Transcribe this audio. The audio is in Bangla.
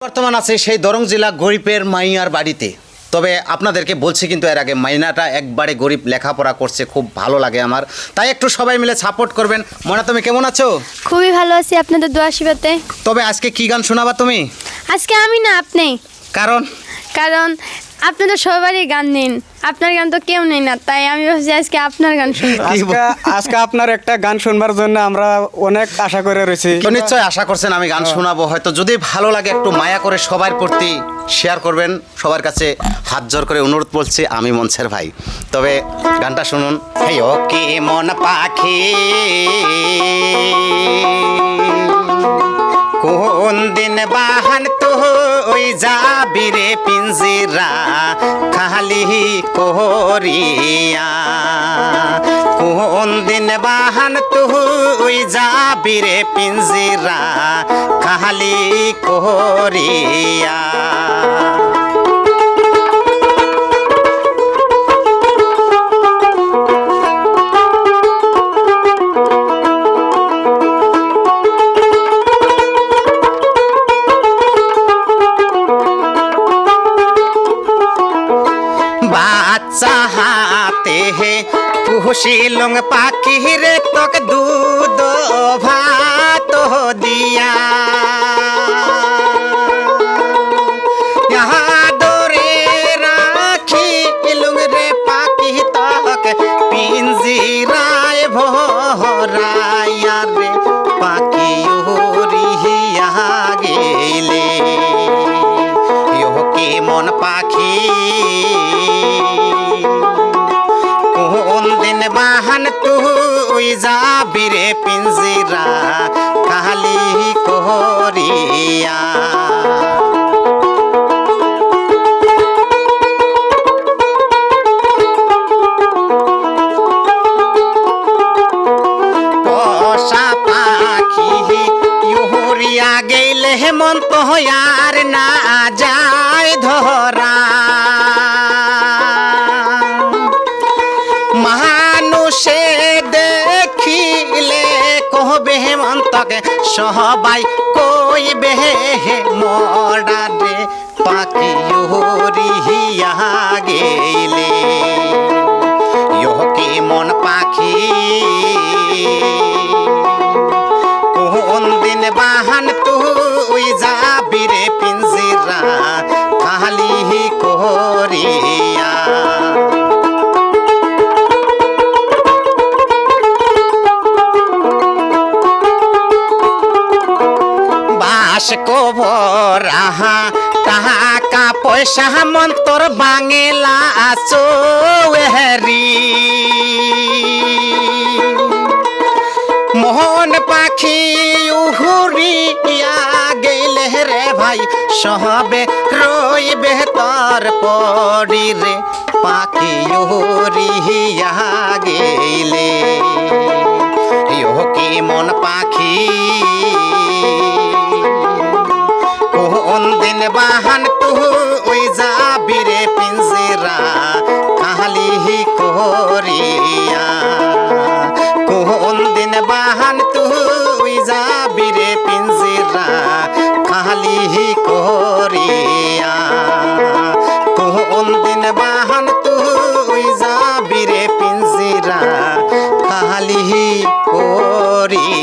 বর্তমান আছে সেই দরং জেলা গরিবের মাইয়ার বাড়িতে। তবে আপনাদেরকে বলছি কিন্তু এর আগে মাইনাটা একবারে গরিব লেখাপড়া করছে খুব ভালো লাগে আমার। তাই একটু সবাই মিলে সাপোর্ট করবেন। মনে তুমি কেমন আছো? খুবই ভালো আছি আপনাদের দোয়া আশীর্বাদে তবে আজকে কি গান শোনাবা তুমি? আজকে আমি না আপনি। কারণ? কারণ আপনাদের সবারই গান নিন। আপনার গান তো কেউ নেই না তাই আমি ভাবছি আজকে আপনার গান শুনব আজকে আজকে আপনার একটা গান শুনবার জন্য আমরা অনেক আশা করে রয়েছি। তো নিশ্চয় আশা করছেন আমি গান শোনাবো। হয়তো যদি ভালো লাগে একটু মায়া করে সবার প্রতি শেয়ার করবেন সবার কাছে হাত জোর করে অনুরোধ বলছি আমি মঞ্চের ভাই। তবে গানটা শুনুন। হেই ও কি মন পাখি? কোন দিন বাহান তো ওই যাবি রে পিঞ্জিরা, খালি কোরিয়া। কোন দিন বাহান তুই যাবি রে পিঞ্জিরা, খালি কোরিয়া। চাহাতে হে পুষিলুং পাখি রে তোক দুধ ভাত দিয়া পিঞ্জিরায় ভরাইয়া রে পাখি পাখি বাহান তুই যাবি রে পিঞ্জিরা পাখি ইউরিয়া গেলে হেমন্ত আর না যায় ধরা। হেমন্তকে সবাই কইবে হে মরারে পাখি হিয়া গেলে ইহকে মন পাখি বাস কোভরাহা টাকা পয়সা মন্তর বাঙেলা চৌহেরি মোহন পাখি উহুরিয়া গেলে রে ভাই, সহবে রইবে তর পড়ি রে। পাখি উহুরিয়া গেলে ইহ কি মন পাখি কোরিয়া। কোন দিন বাহান তুই যাবি রে পিঞ্জিরা খালি কোরিয়া।